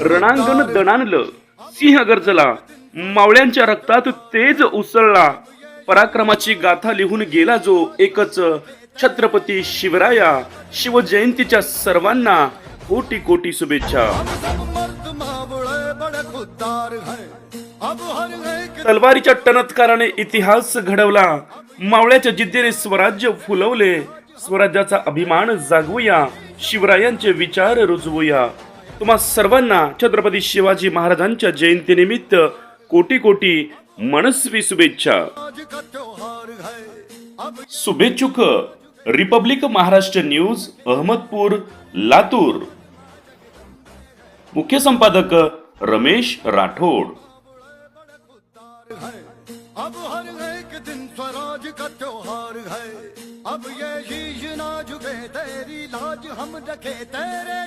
रणांगण दणानलं सिंह गरजला. मावळ्यांच्या रक्तात तेज उसळला. पराक्रमाची गाथा लिहून गेला जो एकच छत्रपती शिवराया. शिवजयंतीच्या सर्वांना कोटी कोटी शुभेच्छा. तलवारीच्या टनत्काराने इतिहास घडवला. मावळ्याच्या जिद्दीने स्वराज्य फुलवले. स्वराज्याचा अभिमान जागवूया. शिवरायांचे विचार रुजवूया. तुम्हा सर्वांना छत्रपती शिवाजी महाराजांच्या जयंतीनिमित्त कोटी कोटी मनस्वी शुभेच्छा. शुभेच्छुक रिपब्लिक महाराष्ट्र न्यूज अहमदपूर लातूर. मुख्य संपादक रमेश राठोड. अब हर एक दिन स्वराज का त्योहार है। अब ये शीश ना झुके तेरी लाज हम रखे तेरे